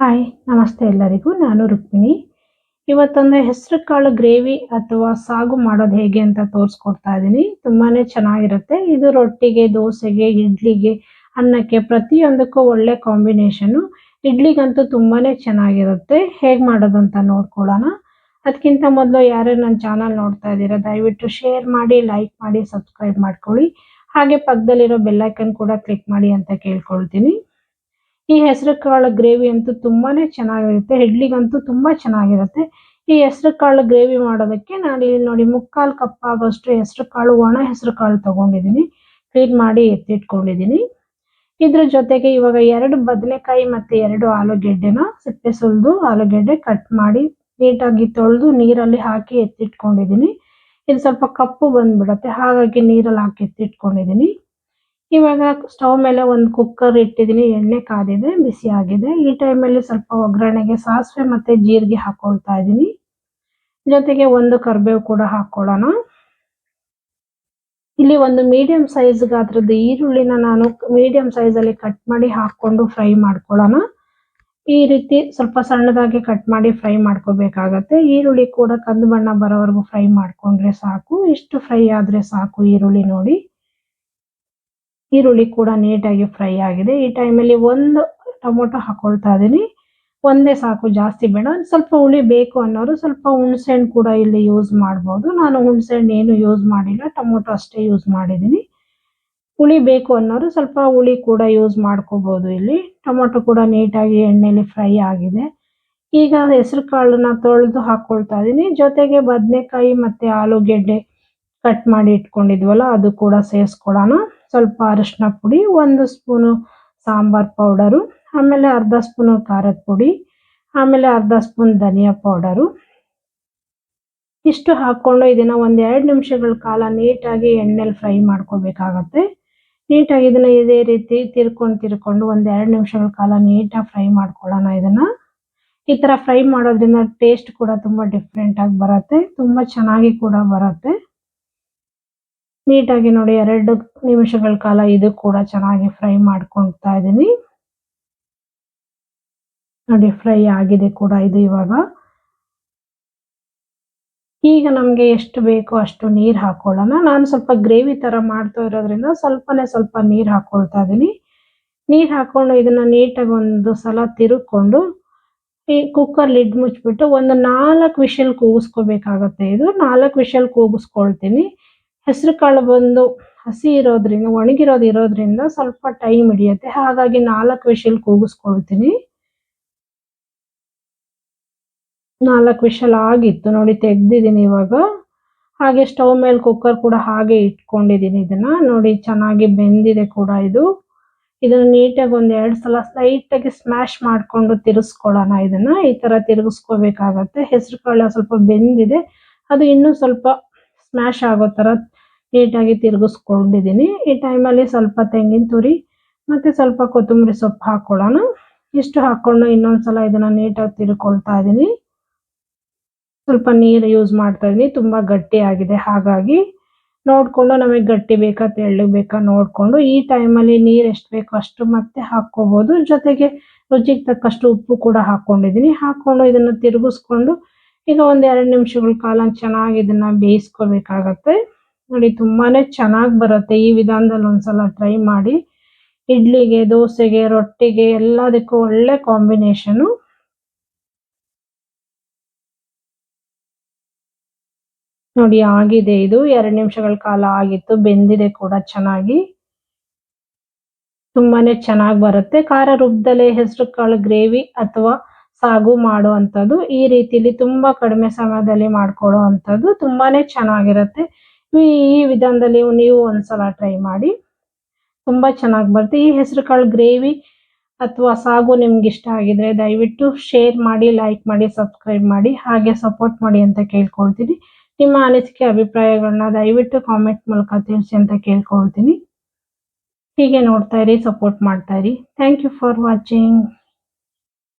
Hi ನಮಸ್ತೆ ಎಲ್ಲರಿಗೂ. ನಾನು ರುಕ್ಮಿಣಿ. ಇವತ್ತೊಂದು ಹೆಸರು ಕಾಳು ಗ್ರೇವಿ ಅಥವಾ ಸಾಗು ಮಾಡೋದು ಹೇಗೆ ಅಂತ ತೋರಿಸ್ಕೊಡ್ತಾ ಇದ್ದೀನಿ ತುಂಬಾನೇ ಚೆನ್ನಾಗಿರುತ್ತೆ. ಇದು ರೊಟ್ಟಿಗೆ, ದೋಸೆಗೆ, ಇಡ್ಲಿಗೆ, ಅನ್ನಕ್ಕೆ ಪ್ರತಿಯೊಂದಕ್ಕೂ ಒಳ್ಳೆ ಕಾಂಬಿನೇಷನ್. ಇಡ್ಲಿಗಂತೂ ತುಂಬಾನೇ ಚೆನ್ನಾಗಿರುತ್ತೆ. ಹೇಗೆ ಮಾಡೋದು ಅಂತ ನೋಡ್ಕೊಳ್ಳೋಣ. ಅದಕ್ಕಿಂತ ಮೊದಲು ಯಾರು ನನ್ನ ಚಾನಲ್ ನೋಡ್ತಾ ಇದ್ದೀರಾ, ದಯವಿಟ್ಟು ಶೇರ್ ಮಾಡಿ, ಲೈಕ್ ಮಾಡಿ, ಸಬ್ಸ್ಕ್ರೈಬ್ ಮಾಡ್ಕೊಳ್ಳಿ. ಹಾಗೆ ಪಕ್ಕದಲ್ಲಿರೋ ಬೆಲ್ಲೈಕನ್ ಕೂಡ ಕ್ಲಿಕ್ ಮಾಡಿ ಅಂತ ಕೇಳ್ಕೊಳ್ತೀನಿ. ಈ ಹೆಸರು ಕಾಳು ಗ್ರೇವಿ ಅಂತೂ ತುಂಬಾನೇ ಚೆನ್ನಾಗಿರುತ್ತೆ. ಇಡ್ಲಿಗಂತೂ ತುಂಬಾ ಚೆನ್ನಾಗಿರುತ್ತೆ. ಈ ಹೆಸರು ಕಾಳು ಗ್ರೇವಿ ಮಾಡೋದಕ್ಕೆ ನಾನು ಇಲ್ಲಿ ನೋಡಿ ಮುಕ್ಕಾಲು ಕಪ್ ಆಗೋಷ್ಟು ಹೆಸರು ಕಾಳು, ಒಣ ಹೆಸರು ಕಾಳು ತಗೊಂಡಿದ್ದೀನಿ. ಕ್ಲೀನ್ ಮಾಡಿ ಎತ್ತಿಟ್ಕೊಂಡಿದ್ದೀನಿ. ಇದ್ರ ಜೊತೆಗೆ ಇವಾಗ ಎರಡು ಬದನೆಕಾಯಿ ಮತ್ತೆ ಎರಡು ಆಲೂಗೆಡ್ಡೆನ ಸಿಪ್ಪೆ ಸುಲಿದು ಆಲೂಗೆಡ್ಡೆ ಕಟ್ ಮಾಡಿ ನೀಟಾಗಿ ತೊಳೆದು ನೀರಲ್ಲಿ ಹಾಕಿ ಎತ್ತಿಟ್ಕೊಂಡಿದ್ದೀನಿ. ಇದು ಸ್ವಲ್ಪ ಕಪ್ಪು ಬಂದ್ಬಿಡತ್ತೆ. ಹಾಗಾಗಿ ನೀರಲ್ಲಿ ಹಾಕಿ ಎತ್ತಿಟ್ಕೊಂಡಿದ್ದೀನಿ. ಇವಾಗ ಸ್ಟವ್ ಮೇಲೆ ಒಂದು ಕುಕ್ಕರ್ ಇಟ್ಟಿದ್ದೀನಿ ಎಣ್ಣೆ ಕಾದಿದೆ, ಬಿಸಿ ಆಗಿದೆ. ಈ ಟೈಮಲ್ಲಿ ಸ್ವಲ್ಪ ಒಗ್ಗರಣೆಗೆ ಸಾಸಿವೆ ಮತ್ತೆ ಜೀರಿಗೆ ಹಾಕೊಳ್ತಾ ಇದ್ದೀನಿ ಜೊತೆಗೆ ಒಂದು ಕರಿಬೇವು ಕೂಡ ಹಾಕೊಳ್ಳೋಣ. ಇಲ್ಲಿ ಒಂದು ಮೀಡಿಯಂ ಸೈಜ್ ಗಾತ್ರದ ಈರುಳ್ಳಿನ ನಾನು ಮೀಡಿಯಂ ಅಲ್ಲಿ ಕಟ್ ಮಾಡಿ ಹಾಕೊಂಡು ಫ್ರೈ ಮಾಡ್ಕೊಳ್ಳೋಣ. ಈ ರೀತಿ ಸ್ವಲ್ಪ ಸಣ್ಣದಾಗಿ ಕಟ್ ಮಾಡಿ ಫ್ರೈ ಮಾಡ್ಕೋಬೇಕಾಗತ್ತೆ. ಈರುಳ್ಳಿ ಕೂಡ ಕಂದು ಬಣ್ಣ ಬರೋವರೆಗೂ ಫ್ರೈ ಮಾಡ್ಕೊಂಡ್ರೆ ಸಾಕು. ಇಷ್ಟು ಫ್ರೈ ಆದ್ರೆ ಸಾಕು ಈರುಳ್ಳಿ ನೋಡಿ. ಈರುಳ್ಳಿ ಕೂಡ ನೀಟಾಗಿ ಫ್ರೈ ಆಗಿದೆ. ಈ ಟೈಮಲ್ಲಿ ಒಂದು ಟೊಮೊಟೊ ಹಾಕೊಳ್ತಾ ಇದ್ದೀನಿ. ಒಂದೇ ಸಾಕು, ಜಾಸ್ತಿ ಬೇಡ. ಸ್ವಲ್ಪ ಹುಳಿ ಬೇಕು ಅನ್ನೋರು ಸ್ವಲ್ಪ ಹುಣಸೆಹಣ್ಣು ಕೂಡ ಇಲ್ಲಿ ಯೂಸ್ ಮಾಡ್ಬೋದು. ನಾನು ಹುಣಸೆಹಣ್ಣು ಏನು ಯೂಸ್ ಮಾಡಿಲ್ಲ, ಟೊಮೊಟೊ ಅಷ್ಟೇ ಯೂಸ್ ಮಾಡಿದ್ದೀನಿ. ಹುಳಿ ಬೇಕು ಅನ್ನೋರು ಸ್ವಲ್ಪ ಹುಳಿ ಕೂಡ ಯೂಸ್ ಮಾಡ್ಕೋಬಹುದು ಇಲ್ಲಿ. ಟೊಮೊಟೊ ಕೂಡ ನೀಟಾಗಿ ಎಣ್ಣೆಲಿ ಫ್ರೈ ಆಗಿದೆ. ಈಗ ಹೆಸರು ಕಾಳನ್ನ ತೊಳೆದು ಹಾಕೊಳ್ತಾ ಇದ್ದೀನಿ. ಜೊತೆಗೆ ಬದನೆಕಾಯಿ ಮತ್ತೆ ಆಲೂಗೆಡ್ಡೆ ಕಟ್ ಮಾಡಿ ಇಟ್ಕೊಂಡಿದ್ವಲ್ಲ, ಅದು ಕೂಡ ಸೇರಿಸ್ಕೊಳ್ಳೋಣ. ಸ್ವಲ್ಪ ಅರಿಶಿನ ಪುಡಿ, ಒಂದು ಸ್ಪೂನು ಸಾಂಬಾರ್ ಪೌಡರು, ಆಮೇಲೆ ಅರ್ಧ ಸ್ಪೂನು ಖಾರದ ಪುಡಿ, ಆಮೇಲೆ ಅರ್ಧ ಸ್ಪೂನ್ ಧನಿಯಾ ಪೌಡರು. ಇಷ್ಟು ಹಾಕೊಂಡು ಇದನ್ನ ಒಂದ್ ಎರಡು ನಿಮಿಷಗಳ ಕಾಲ ನೀಟಾಗಿ ಎಣ್ಣೆಲಿ ಫ್ರೈ ಮಾಡ್ಕೋಬೇಕಾಗತ್ತೆ. ನೀಟಾಗಿ ಇದನ್ನ ಇದೇ ರೀತಿ ತಿರ್ಕೊಂಡು ತಿರ್ಕೊಂಡು ಒಂದ್ ಎರಡು ನಿಮಿಷಗಳ ಕಾಲ ನೀಟಾಗಿ ಫ್ರೈ ಮಾಡ್ಕೊಳ್ಳೋಣ ಇದನ್ನ. ಈ ತರ ಫ್ರೈ ಮಾಡೋದ್ರಿಂದ ಟೇಸ್ಟ್ ಕೂಡ ತುಂಬಾ ಡಿಫ್ರೆಂಟ್ ಆಗಿ ಬರುತ್ತೆ, ತುಂಬಾ ಚೆನ್ನಾಗಿ ಕೂಡ ಬರುತ್ತೆ. ನೀಟಾಗಿ ನೋಡಿ ಎರಡು ನಿಮಿಷಗಳ ಕಾಲ ಇದು ಕೂಡ ಚೆನ್ನಾಗಿ ಫ್ರೈ ಮಾಡ್ಕೊಳ್ತಾ ಇದ್ದೀನಿ. ನೋಡಿ ಫ್ರೈ ಆಗಿದೆ ಕೂಡ ಇದು ಇವಾಗ. ಈಗ ನಮಗೆ ಎಷ್ಟು ಬೇಕೋ ಅಷ್ಟು ನೀರು ಹಾಕೊಳ್ಳೋಣ. ನಾನು ಸ್ವಲ್ಪ ಗ್ರೇವಿ ತರ ಮಾಡ್ತಾ ಇರೋದ್ರಿಂದ ಸ್ವಲ್ಪನೇ ಸ್ವಲ್ಪ ನೀರು ಹಾಕೊಳ್ತಾ ಇದ್ದೀನಿ. ನೀರು ಹಾಕೊಂಡು ಇದನ್ನ ನೀಟಾಗಿ ಒಂದು ಸಲ ತಿರುಕೊಂಡು ಈ ಕುಕ್ಕರ್ ಲಿಡ್ ಮುಚ್ಚಿಬಿಟ್ಟು ಒಂದು ನಾಲ್ಕು ವಿಷಲ್ ಕೂಗಿಸ್ಕೋಬೇಕಾಗತ್ತೆ. ಇದು ನಾಲ್ಕು ವಿಷಲ್ ಕೂಗಿಸ್ಕೊಳ್ತೀನಿ. ಹೆಸರು ಕಾಳು ಬಂದು ಹಸಿ ಇರೋದ್ರಿಂದ, ಒಣಗಿರೋದು ಇರೋದ್ರಿಂದ ಸ್ವಲ್ಪ ಟೈಮ್ ಹಿಡಿಯುತ್ತೆ. ಹಾಗಾಗಿ ನಾಲ್ಕು ವಿಷಲ್ ಕೂಗಿಸ್ಕೊಳ್ತೀನಿ. ನಾಲ್ಕು ವಿಷಲ್ ಆಗಿತ್ತು. ನೋಡಿ, ತೆಗ್ದಿದ್ದೀನಿ ಇವಾಗ. ಹಾಗೆ ಸ್ಟವ್ ಮೇಲೆ ಕುಕ್ಕರ್ ಕೂಡ ಹಾಗೆ ಇಟ್ಕೊಂಡಿದ್ದೀನಿ ಇದನ್ನ. ನೋಡಿ, ಚೆನ್ನಾಗಿ ಬೆಂದಿದೆ ಕೂಡ ಇದು. ಇದನ್ನ ನೀಟಾಗಿ ಒಂದು ಎರಡು ಸಲ ಸ್ಲೈಟಾಗಿ ಸ್ಮ್ಯಾಶ್ ಮಾಡ್ಕೊಂಡು ತಿರ್ಸ್ಕೊಳ್ಳೋಣ ಇದನ್ನ. ಈ ತರ ತಿರ್ಗಿಸ್ಕೋಬೇಕಾಗತ್ತೆ. ಹೆಸರು ಕಾಳು ಸ್ವಲ್ಪ ಬೆಂದಿದೆ. ಅದು ಇನ್ನೂ ಸ್ವಲ್ಪ ಸ್ಮ್ಯಾಶ್ ಆಗೋ ತರ ನೀಟಾಗಿ ತಿರುಗಿಸ್ಕೊಂಡಿದ್ದೀನಿ ಈ ಟೈಮಲ್ಲಿ ಸ್ವಲ್ಪ ತೆಂಗಿನ ತುರಿ, ಮತ್ತೆ ಸ್ವಲ್ಪ ಕೊತ್ತಂಬರಿ ಸೊಪ್ಪು ಹಾಕ್ಕೊಳ್ಳೋಣ ಇಷ್ಟು ಹಾಕೊಂಡು ಇನ್ನೊಂದ್ಸಲ ಇದನ್ನ ನೀಟಾಗಿ ತಿರ್ಕೊಳ್ತಾ ಇದ್ದೀನಿ ಸ್ವಲ್ಪ ನೀರು ಯೂಸ್ ಮಾಡ್ತಾ ಇದೀನಿ. ತುಂಬಾ ಗಟ್ಟಿ ಆಗಿದೆ. ಹಾಗಾಗಿ ನೋಡ್ಕೊಂಡು ನಮಗೆ ಗಟ್ಟಿ ಬೇಕಾ ತೆಳ್ಳಗೆ ಬೇಕಾ ನೋಡ್ಕೊಂಡು ಈ ಟೈಮಲ್ಲಿ ನೀರು ಎಷ್ಟು ಬೇಕೋ ಅಷ್ಟು ಮತ್ತೆ ಹಾಕ್ಕೋಬೋದು. ಜೊತೆಗೆ ರುಚಿಗೆ ತಕ್ಕಷ್ಟು ಉಪ್ಪು ಕೂಡ ಹಾಕ್ಕೊಂಡಿದ್ದೀನಿ ಹಾಕೊಂಡು ಇದನ್ನ ತಿರುಗಿಸ್ಕೊಂಡು ಈಗ ಒಂದು ಎರಡು ನಿಮಿಷಗಳ ಕಾಲ ಚೆನ್ನಾಗಿ ಇದನ್ನ ಬೇಯಿಸ್ಕೋಬೇಕಾಗತ್ತೆ. ನೋಡಿ, ತುಂಬಾನೇ ಚೆನ್ನಾಗಿ ಬರುತ್ತೆ. ಈ ವಿಧಾನದಲ್ಲಿ ಒಂದ್ಸಲ ಟ್ರೈ ಮಾಡಿ. ಇಡ್ಲಿಗೆ, ದೋಸೆಗೆ, ರೊಟ್ಟಿಗೆ ಎಲ್ಲದಕ್ಕೂ ಒಳ್ಳೆ ಕಾಂಬಿನೇಷನ್ ನೋಡಿ, ಆಗಿದೆ ಇದು. ಎರಡು ನಿಮಿಷಗಳ ಕಾಲ ಆಗಿತ್ತು. ಬೆಂದಿದೆ ಕೂಡ ಚೆನ್ನಾಗಿ. ತುಂಬಾನೇ ಚೆನ್ನಾಗಿ ಬರುತ್ತೆ. ಖಾರ ರುಬ್ಬದಲ್ಲೇ ಹೆಸರು ಕಾಳು ಗ್ರೇವಿ ಅಥವಾ ಸಾಗು ಮಾಡುವಂಥದ್ದು. ಈ ರೀತಿಲಿ ತುಂಬಾ ಕಡಿಮೆ ಸಮಯದಲ್ಲಿ ಮಾಡ್ಕೊಳ್ಳೋ ಅಂಥದ್ದು ತುಂಬಾನೇ ಚೆನ್ನಾಗಿರುತ್ತೆ. ಈ ವಿಧಾನದಲ್ಲಿ ನೀವು ಒಂದ್ಸಲ ಟ್ರೈ ಮಾಡಿ. ತುಂಬಾ ಚೆನ್ನಾಗಿ ಬರುತ್ತೆ. ಈ ಹೆಸರು ಕಾಳು ಗ್ರೇವಿ ಅಥವಾ ಸಾಗು ನಿಮ್ಗೆ ಇಷ್ಟ ಆಗಿದ್ರೆ ದಯವಿಟ್ಟು ಶೇರ್ ಮಾಡಿ ಲೈಕ್ ಮಾಡಿ ಸಬ್ಸ್ಕ್ರೈಬ್ ಮಾಡಿ, ಹಾಗೆ ಸಪೋರ್ಟ್ ಮಾಡಿ ಅಂತ ಕೇಳ್ಕೊಳ್ತೀನಿ. ನಿಮ್ಮ ಅನಿಸಿಕೆ, ಅಭಿಪ್ರಾಯಗಳನ್ನ ದಯವಿಟ್ಟು ಕಾಮೆಂಟ್ ಮೂಲಕ ತಿಳಿಸಿ ಅಂತ ಕೇಳ್ಕೊಳ್ತೀನಿ. ಹೀಗೆ ನೋಡ್ತಾ ಇರಿ ಸಪೋರ್ಟ್ ಮಾಡ್ತಾ ಇರಿ. Thank you for watching